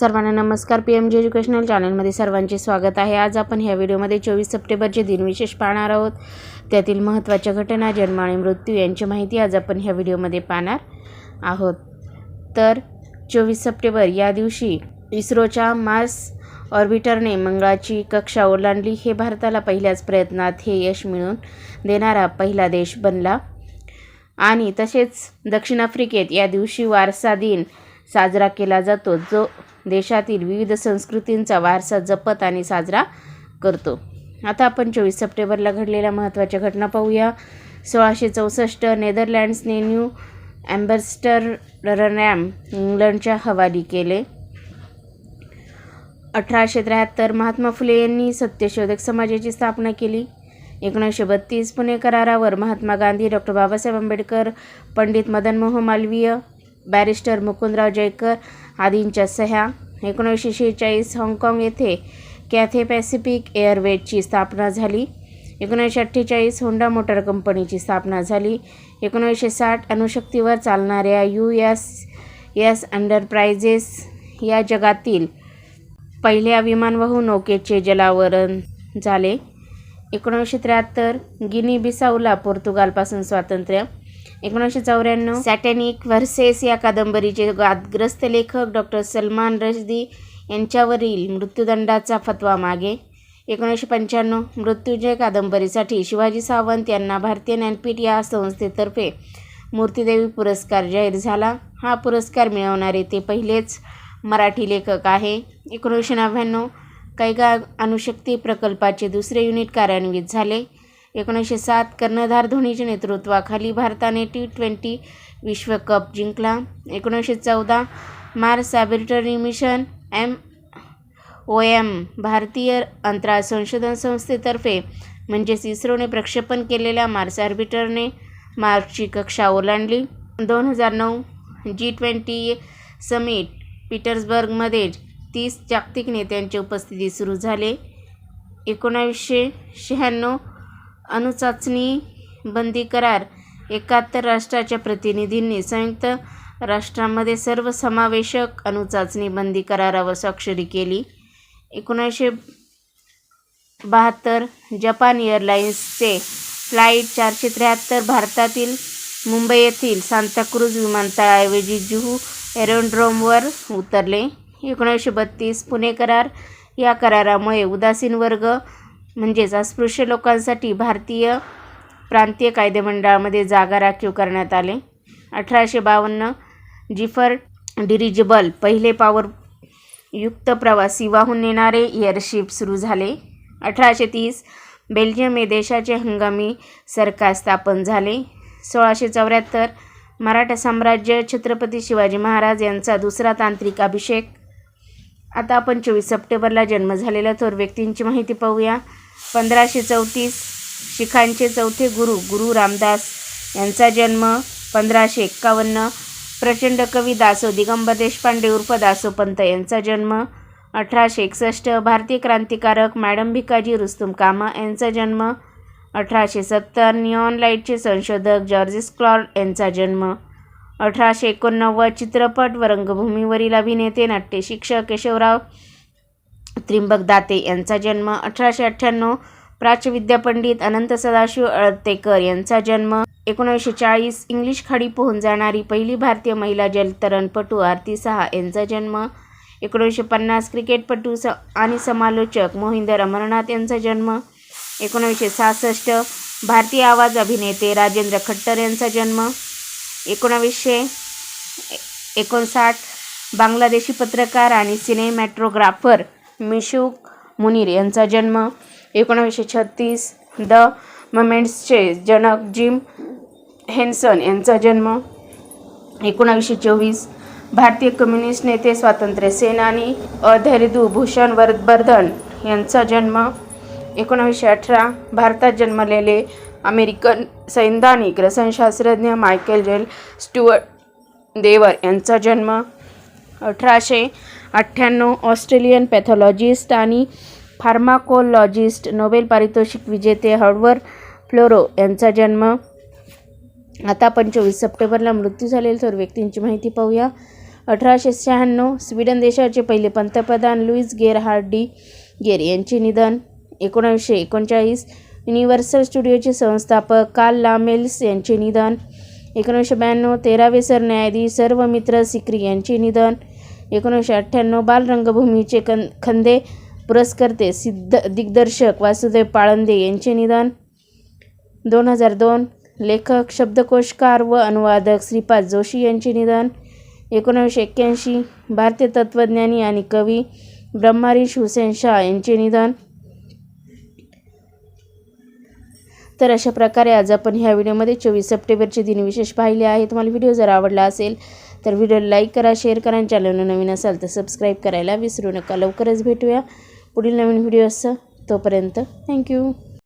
सर्वांना नमस्कार. P M G educational चॅनलमध्ये सर्वांचे स्वागत आहे. आज आपण ह्या व्हिडिओमध्ये चोवीस सप्टेंबरचे दिनविशेष पाहणार आहोत. त्यातील महत्त्वाच्या घटना जन्म आणि मृत्यू यांची माहिती आज आपण ह्या व्हिडिओमध्ये पाहणार आहोत. तर चोवीस सप्टेंबर या दिवशी इस्रोच्या मार्स ऑर्बिटरने मंगळाची कक्षा ओलांडली. हे भारताला पहिल्याच प्रयत्नात हे यश मिळून देणारा पहिला देश बनला. आणि तसेच दक्षिण आफ्रिकेत या दिवशी वारसा दिन साजरा केला जातो. जो देशातील विविध संस्कृतींचा वारसा जपत आणि साजरा करतो. आता आपण चोवीस सप्टेंबरला घडलेल्या महत्त्वाच्या घटना पाहूया. सोळाशे चौसष्ट नेदरलँड्सने न्यू ॲम्बॅस्टररॅम इंग्लंडच्या हवाली केले. अठराशे त्र्याहत्तर महात्मा फुले यांनी सत्यशोधक समाजाची स्थापना केली. एकोणीसशे बत्तीस पुणे करारावर महात्मा गांधी डॉक्टर बाबासाहेब आंबेडकर पंडित मदन मोहन मालवीय बॅरिस्टर मुकुंदराव जयकर आदींच्या सह्या. एकोणीसशे शेहेचाळीस हाँगकाँग येथे कॅथे पॅसिफिक एअरवेजची स्थापना झाली. एकोणीसशे अठ्ठेचाळीस होंडा मोटर कंपनीची स्थापना झाली. एकोणीसशे साठ अणुशक्तीवर चालणाऱ्या यू एस एस अंडरप्राइजेस या जगातील पहिल्या विमानवाहू नौकेचे जलावरण झाले. एकोणीसशे त्र्याहत्तर गिनी बिसाऊला पोर्तुगालपासून स्वातंत्र्य एकोणीसशे चौऱ्याण्णव. सॅटॅनिक व्हर्सेस या कादंबरीचे वादग्रस्त लेखक डॉक्टर सलमान रशदी यांच्यावरील मृत्यूदंडाचा फतवा मागे. एकोणीसशे पंच्याण्णव मृत्यूजय कादंबरीसाठी शिवाजी सावंत यांना भारतीय ज्ञानपीठ या संस्थेतर्फे मूर्तिदेवी पुरस्कार जाहीर झाला. हा पुरस्कार मिळवणारे ते पहिलेच मराठी लेखक आहे. एकोणीसशे नव्याण्णव कैगा अणुशक्ती प्रकल्पाचे दुसरे युनिट कार्यान्वित झाले. एकोणीसशे सात कर्णधार धोनीच्या नेतृत्वाखाली भारताने टी ट्वेंटी विश्वकप जिंकला. एकोणीसशे चौदा Mars orbiter mission M O M भारतीय अंतराळ संशोधन संस्थेतर्फे म्हणजेच इस्रोने प्रक्षेपण केलेल्या मार्स ऑर्बिटरने मार्सची कक्षा ओलांडली. दोन हजार नऊ जी ट्वेंटी समिट पीटर्सबर्गमध्ये तीस जागतिक नेत्यांची उपस्थिती सुरू झाले. एकोणावीसशे शहाण्णव अणुचाचणी बंदी करार. एकाहत्तर राष्ट्राच्या प्रतिनिधींनी संयुक्त राष्ट्रांमध्ये सर्वसमावेशक अणुचाचणी बंदी करारावर स्वाक्षरी केली. एकोणीसशे बहात्तर जपान एअरलाइन्सचे फ्लाईट चारशे त्र्याहत्तर भारतातील मुंबई येथील सांताक्रूज विमानतळाऐवजी जुहू एरोड्रोमवर उतरले. एकोणीसशे बत्तीस पुणे करार. या करारामुळे उदासीन वर्ग म्हणजेच अस्पृश्य लोकांसाठी भारतीय प्रांतीय कायदेमंडळामध्ये जागा राखीव करण्यात आले. अठराशे बावन्न जिफर डिरिजिबल पहिले पॉवर युक्त प्रवासी वाहून नेणारे एअरशिप सुरू झाले. अठराशे तीस बेल्जियम हे देशाचे हंगामी सरकार स्थापन झाले. सोळाशे चौऱ्याहत्तर मराठा साम्राज्य छत्रपती शिवाजी महाराज यांचा दुसरा तांत्रिक अभिषेक आता आपण चोवीस सप्टेंबरला जन्म झालेल्या थोर व्यक्तींची माहिती पाहूया. पंधराशे चौतीस शिखांचे चौथे गुरु गुरु रामदास यांचा जन्म पंधराशे एक्कावन्न. प्रचंड कवी दासो दिगंबर देशपांडे उर्फ दासो पंत यांचा जन्म अठराशे एकसष्ट. भारतीय क्रांतिकारक मॅडम भिकाजी रुस्तुम कामा यांचा जन्म अठराशे सत्तर. निऑन लाईटचे संशोधक जॉर्जिस क्लॉर्ड यांचा जन्म अठराशे एकोणनव्वद चित्रपट व रंगभूमीवरील अभिनेते नाट्य शिक्षक केशवराव त्रिंबक दाते यांचा जन्म अठराशे अठ्ठ्याण्णव प्राच्यविद्यापंडित अनंत सदाशिव अळतेकर यांचा जन्म एकोणीसशे चाळीस इंग्लिश खाडी पोहून जाणारी पहिली भारतीय महिला जलतरणपटू आरती सहा यांचा जन्म एकोणीसशे पन्नास क्रिकेटपटू स आणि समालोचक मोहिंदर अमरनाथ यांचा जन्म एकोणीसशे सहासष्ट भारतीय आवाज अभिनेते राजेंद्र खट्टर यांचा जन्म एकोणावीसशे एकोणसाठ बांगलादेशी पत्रकार आणि सिनेमॅट्रोग्राफर मिशुक मुनीर यांचा जन्म एकोणावीसशे छत्तीस द मोमेंट्सचे जनक जिम हेन्सन यांचा जन्म एकोणावीसशे चोवीस भारतीय कम्युनिस्ट नेते स्वातंत्र्य सेनानी अधैर्यदू भूषण वर्धन यांचा जन्म एकोणावीसशे अठरा भारतात जन्मलेले अमेरिकन सैद्धानिक रसायनशास्त्रज्ञ मायकेल जेल स्टुअर्ट देवर यांचा जन्म अठराशे अठ्ठ्याण्णव ऑस्ट्रेलियन पॅथॉलॉजिस्ट आणि फार्माकोलॉजिस्ट नोबेल पारितोषिक विजेते हळवर फ्लोरो यांचा जन्म. आता पंचवीस सप्टेंबरला मृत्यू झालेल्या सर्व व्यक्तींची माहिती पाहूया. अठराशे शहाण्णव स्वीडन देशाचे पहिले पंतप्रधान लुईस गेरहार्ड हार्डी गेर यांचे निधन. एकोणावीसशे एकोणचाळीस युनिव्हर्सल स्टुडिओचे संस्थापक काल लामेल्स यांचे निधन. एकोणीसशे ब्याण्णव तेरावे सरन्यायाधीश सर्वमित्र सिक्री यांचे निधन. एकोणीसशे अठ्ठ्याण्णव बालरंगभूमीचे कं खंदे पुरस्कर्ते सिद्ध दिग्दर्शक वासुदेव पाळंदे यांचे निधन. दोन हजार दोन लेखक शब्दकोशकार व अनुवादक श्रीपाद जोशी यांचे निधन. एकोणीसशे एक्क्याऐंशी भारतीय तत्त्वज्ञानी आणि कवी ब्रह्मारीश हुसेन शाह यांचे निधन. तर अशा प्रकारे आज आपण ह्या व्हिडिओमध्ये चोवीस सप्टेंबरचे दिनविशेष पाहिले आहे तुम्हाला व्हिडिओ जर आवडला असेल तर व्हिडिओ लाईक करा शेअर करा आणि चॅनलला नवीन असाल तर सबस्क्राईब करायला विसरू नका. लवकरच भेटूया पुढील नवीन व्हिडिओ असं तोपर्यंत थँक्यू.